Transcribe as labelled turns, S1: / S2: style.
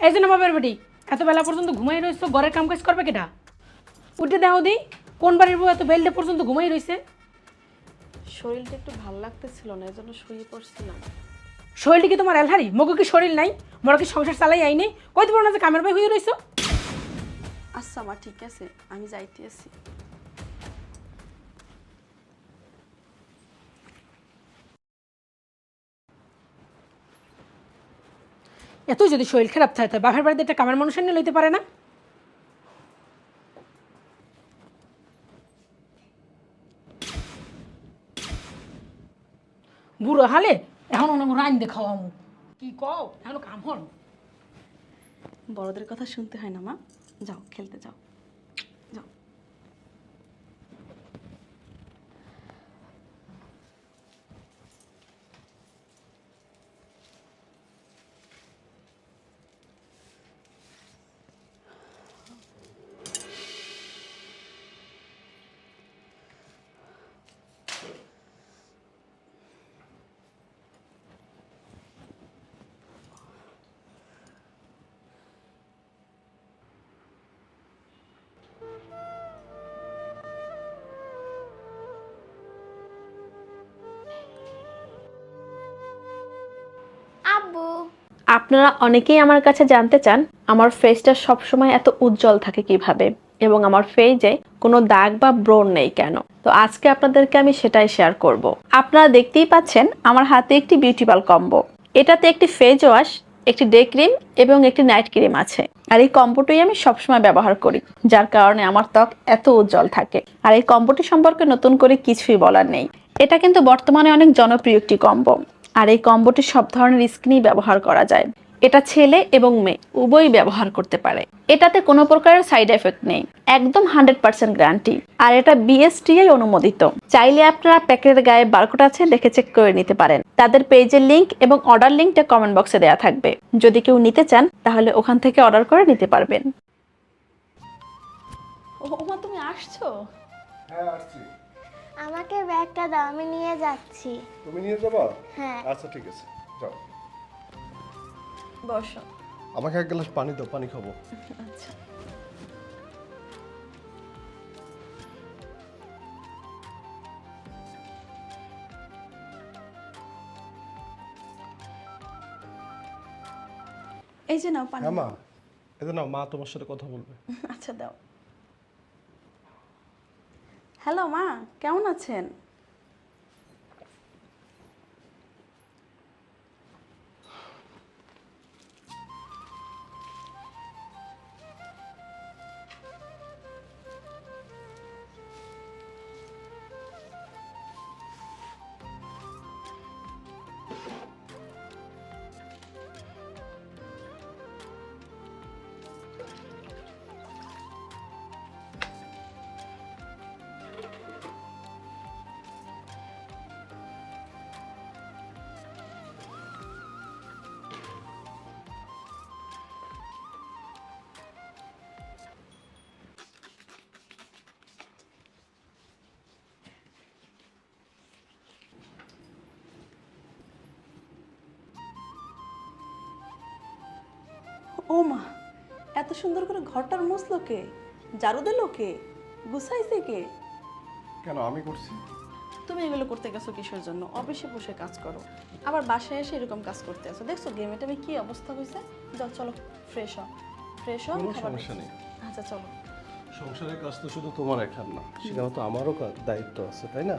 S1: এই যে না বাবার বেটি এত বেলা পর্যন্ত ঘুমাই রয়েছে ঘরের কাম কাজ করবে কেটা উঠে দেখো দি কোন বাড়ির বউ এত বেলডে পর্যন্ত ঘুমাই রয়েছে
S2: শরীরটা একটু ভালো লাগতেছিল না এজন্য শুয়ে পড়ছিলাম
S1: শরীরটা কি তোমার এলহারি? মগু কি শরীর নাই? মোর কি সংসার চালাই আইনি? কইতে পারো না যে কামের বই হয়ে রয়েছো
S2: আচ্ছা মা ঠিক আছে আমি যাইতে আছি
S1: এত যদি শরীর খারাপ থাকে তাই বাপের বাড়িতে একটা কামের মানুষের নিয়ে লইতে পারে না? বুড়ো হালে, এখন অনেক রাইন দেখাও আমি। কি কও? এখন কাম হল।
S2: বড়দের কথা শুনতে হয় না, মা। যাও, খেলতে যাও।
S3: আপনারা অনেকেই আমার কাছে জানতে চান, আমার ফেসটা সবসময় এত উজ্জ্বল থাকে কীভাবে এবং আমার ফেজে কোনো দাগ বা ব্রণ নেই কেন? তো আজকে আপনাদেরকে আমি সেটাই শেয়ার করব। আপনারা দেখতেই পাচ্ছেন, আমার হাতে একটি বিউটিপাল কম্বো এটাতে একটি ফেজ ওয়াশ একটি ডে ক্রিম এবং একটি নাইট ক্রিম আছে। আর এই কম্বোটাই আমি সবসময় ব্যবহার করি, যার কারণে আমার ত্বক এত উজ্জ্বল থাকে। আর এই কম্বোটি সম্পর্কে নতুন করে কিছুই বলার নেই। এটা কিন্তু বর্তমানে অনেক জনপ্রিয় একটি কম্বো। আর এই কম্বোটি সব ধরনের স্কিনই ব্যবহার করা যায়। এটা ছেলে এবং মেয়ে উভয়ই ব্যবহার করতে পারে। এটাতে কোনো প্রকারের সাইড এফেক্ট নেই একদম হান্ড্রেড পার্সেন্ট গ্যারান্টি আর এটা বিএসটিআই অনুমোদিত। চাইলে আপনারা প্যাকেটের গায়ে বারকোড আছে দেখে চেক করে নিতে পারেন। তাদের পেজের লিংক এবং অর্ডার লিংকটা কমেন্ট বক্সে দেওয়া থাকবে। যদি কেউ নিতে চান তাহলে ওখান থেকে অর্ডার করে নিতে পারবেন। তুমি আসছো?
S4: হ্যাঁ আসছি।
S5: আমাকে ব্যাগটা দাও আমি নিয়ে যাচ্ছি।
S4: তুমি নিয়ে যাবা?
S5: হ্যাঁ।
S4: আচ্ছা ঠিক আছে যাও।
S3: বসো।
S4: আমাকে এক গ্লাস পানি দাও পানি খাব।
S3: আচ্ছা। এই যে নাও পানি।
S4: হ্যাঁ মা। এদের না মা তোমার সাথে কথা বলবে।
S3: আচ্ছা দাও। হ্যালো মা কেমন আছেন? ও মা এত সুন্দর করে ঘরটার মুছলো কে? ঝাড়ু দিল কে? গুছাইছে কে?
S4: কেন আমি করছি?
S2: তুমি এগুলো করতে গেছো কিসের জন্য? অফিসে বসে কাজ করো। আবার বাসায় এসে এরকম কাজ করতে আসো দেখছ গেমে টেমে কি অবস্থা হয়েছে? যাও চলো ফ্রেশ হও। ফ্রেশ হও
S4: কোনো
S2: খাবার
S4: সমস্যা নেই।
S2: আচ্ছা চলো।
S4: সংসারের কাজ তো শুধু তোমার একার না সেখানে তো আমারও কা- দায়িত্ব আছে তাই না?